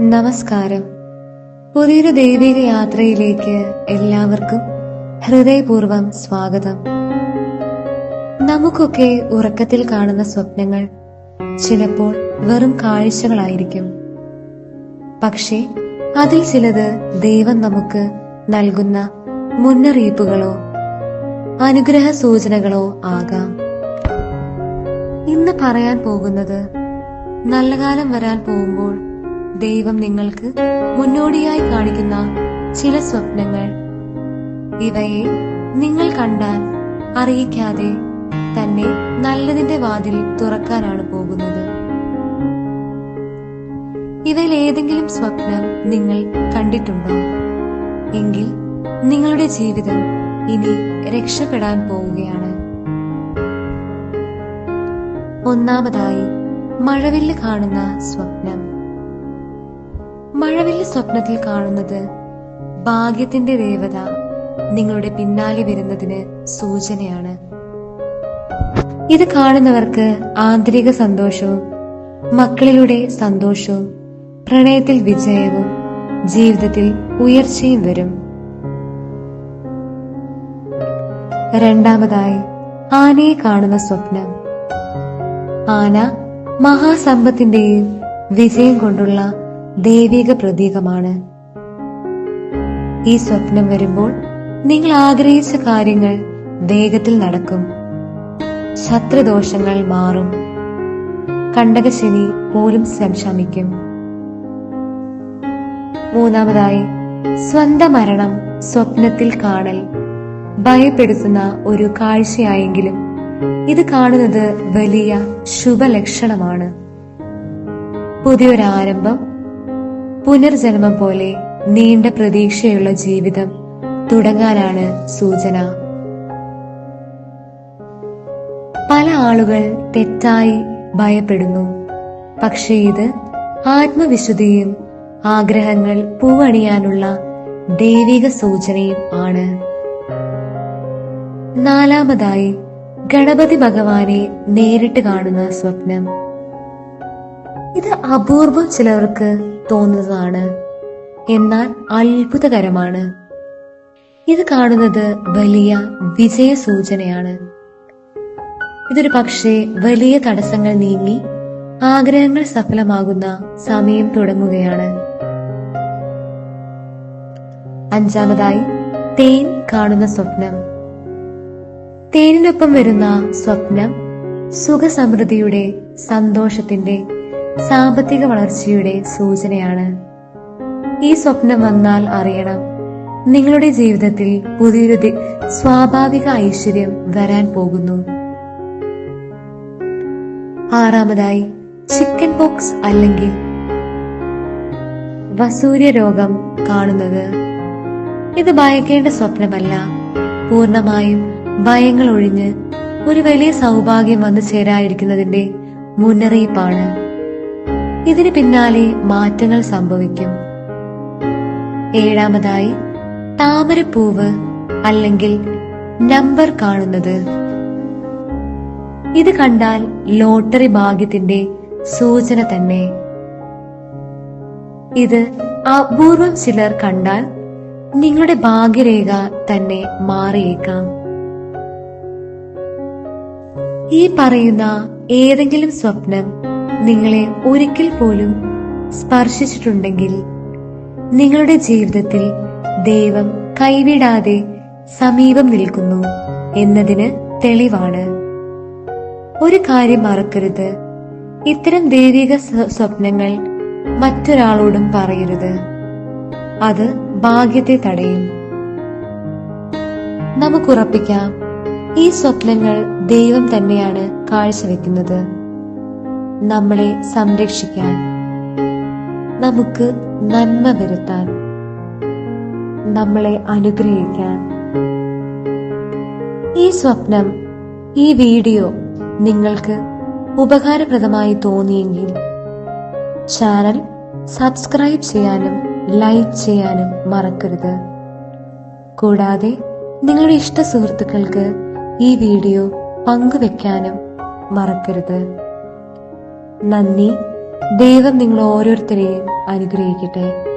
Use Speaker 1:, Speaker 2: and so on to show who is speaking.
Speaker 1: നമസ്കാരം. പുതിയൊരു ദൈവിക യാത്രയിലേക്ക് എല്ലാവർക്കും ഹൃദയപൂർവം സ്വാഗതം. നമുക്കൊക്കെ ഉറക്കത്തിൽ കാണുന്ന സ്വപ്നങ്ങൾ ചിലപ്പോൾ വെറും കാഴ്ചകളായിരിക്കും. പക്ഷേ അതിൽ ചിലത് ദൈവം നമുക്ക് നൽകുന്ന മുന്നറിയിപ്പുകളോ അനുഗ്രഹ സൂചനകളോ ആകാം. ഇന്ന് പറയാൻ പോകുന്നത് നല്ല കാലം വരാൻ പോകുമ്പോൾ ദൈവം നിങ്ങൾക്ക് മുന്നോടിയായി കാണിക്കുന്ന ചില സ്വപ്നങ്ങൾ. ഇവയെ നിങ്ങൾ കണ്ടാൽ അറിയിക്കാതെ തന്നെ നല്ലതിന്റെ വാതിൽ തുറക്കാനാണ് പോകുന്നത്. ഇവയിൽ ഏതെങ്കിലും സ്വപ്നം നിങ്ങൾ കണ്ടിട്ടുണ്ടോ? എങ്കിൽ നിങ്ങളുടെ ജീവിതം ഇനി രക്ഷപ്പെടാൻ പോവുകയാണ്. ഒന്നാമതായി മഴവില്ല് കാണുന്ന സ്വപ്നം. മഴവില്ല് സ്വപ്നത്തിൽ കാണുന്നത് ഭാഗ്യത്തിന്റെ ദേവത നിങ്ങളുടെ പിന്നാലെ വരുന്നതിന് സൂചനയാണ്. ഇത് കാണുന്നവർക്ക് ആന്തരിക സന്തോഷവും മക്കളിലൂടെ സന്തോഷവും പ്രണയത്തിൽ വിജയവും ജീവിതത്തിൽ ഉയർച്ചയും വരും. രണ്ടാമതായി ആനയെ കാണുന്ന സ്വപ്നം. ആന മഹാസമ്പത്തിന്റെയും വിജയം കൊണ്ടുള്ള ദൈവിക പ്രതീകമാണ്. ഈ സ്വപ്നം വരുമ്പോൾ നിങ്ങൾ ആഗ്രഹിച്ച കാര്യങ്ങൾ വേഗത്തിൽ നടക്കും. ശത്രുദോഷങ്ങൾ മാറും. കണ്ടകശനി പോലും സംശമിക്കും. മൂന്നാമതായി സ്വന്തം മരണം സ്വപ്നത്തിൽ കാണൽ. ഭയപ്പെടുത്തുന്ന ഒരു കാഴ്ചയായെങ്കിലും ഇത് കാണുന്നത് വലിയ ശുഭലക്ഷണമാണ്. പുതിയൊരാരംഭം പുനർജന്മം പോലെ നീണ്ട പ്രതീക്ഷയുള്ള ജീവിതം തുടങ്ങാനാണ് സൂചന. പല ആളുകൾ തെറ്റായി ഭയപ്പെടുന്നു. പക്ഷേ ഇത് ആത്മവിശുദ്ധിയും ആഗ്രഹങ്ങൾ പൂവണിയാനുള്ള ദൈവിക സൂചനയും ആണ്. നാലാമതായി ഗണപതി ഭഗവാനെ നേരിട്ട് കാണുന്ന സ്വപ്നം. ഇത് അപൂർവം ചിലർക്ക് തോന്നുന്നതാണ്. എന്നാൽ അത്ഭുതകരമാണ്. ഇത് കാണുന്നത് വലിയ വിജയ സൂചനയാണ് ഇതൊരു പക്ഷേ വലിയ തടസ്സങ്ങൾ നീങ്ങി ആഗ്രഹങ്ങൾ സഫലമാകുന്ന സമയം തുടങ്ങുകയാണ്. അഞ്ചാമതായി തേൻ കാണുന്ന സ്വപ്നം. തേനിനൊപ്പം വരുന്ന സ്വപ്നം സുഖസമൃദ്ധിയുടെ സന്തോഷത്തിന്റെ സാമ്പത്തിക വളർച്ചയുടെ സൂചനയാണ്. ഈ സ്വപ്നം വന്നാൽ അറിയണം. നിങ്ങളുടെ ജീവിതത്തിൽ പുതിയൊരു സ്വാഭാവിക ഐശ്വര്യം വരാൻ പോകുന്നു. ആറാമതായി ചിക്കൻ പോക്സ് അല്ലെങ്കിൽ വസൂര്യ രോഗം കാണുന്നത്. ഇത് ഭയക്കേണ്ട സ്വപ്നമല്ല. പൂർണമായും ഭയങ്ങൾ ഒഴിഞ്ഞ് ഒരു വലിയ സൗഭാഗ്യം വന്നു ചേരാതിരിക്കുന്നതിന്റെ മുന്നറിയിപ്പാണ്. ഇതിന് പിന്നാലെ മാറ്റങ്ങൾ സംഭവിക്കും. ഏഴാമതായി താമരപ്പൂവ് അല്ലെങ്കിൽ നമ്പർ കാണുന്നത്. ഇത് കണ്ടാൽ ലോട്ടറി ഭാഗ്യത്തിന്റെ സൂചന തന്നെ. ഇത് അപൂർവം ചിലർ കണ്ടാൽ നിങ്ങളുടെ ഭാഗ്യരേഖ തന്നെ മാറിയേക്കാം. ഈ പറയുന്ന ഏതെങ്കിലും സ്വപ്നം നിങ്ങളെ ഒരിക്കൽ പോലും സ്പർശിച്ചിട്ടുണ്ടെങ്കിൽ നിങ്ങളുടെ ജീവിതത്തിൽ ദൈവം കൈവിടാതെ സമീപം നിൽക്കുന്നു എന്നതിന് തെളിവാണ്. ഒരു കാര്യം മറക്കരുത്. ഇത്തരം ദൈവിക സ്വ- സ്വപ്നങ്ങൾ മറ്റൊരാളോടും പറയരുത്. അത് ഭാഗ്യത്തെ തടയും. നമുക്കുറപ്പിക്കാം. ഈ സ്വപ്നങ്ങൾ ദൈവം തന്നെയാണ് കാഴ്ചവെക്കുന്നത്. നമ്മളെ സംരക്ഷിക്കാൻ. നമുക്ക് നന്മ വരുത്താൻ. നമ്മളെ അനുഗ്രഹിക്കാൻ. ഈ സ്വപ്നം ഈ വീഡിയോ നിങ്ങൾക്ക് ഉപകാരപ്രദമായി തോന്നിയെങ്കിൽ ചാനൽ സബ്സ്ക്രൈബ് ചെയ്യാനും ലൈക്ക് ചെയ്യാനും മറക്കരുത്. കൂടാതെ നിങ്ങളുടെ ഇഷ്ട സുഹൃത്തുക്കൾക്ക് ഈ വീഡിയോ പങ്കുവെക്കാനും മറക്കരുത്. നന്ദി. ദൈവം നിങ്ങൾ ഓരോരുത്തരെയും അനുഗ്രഹിക്കട്ടെ.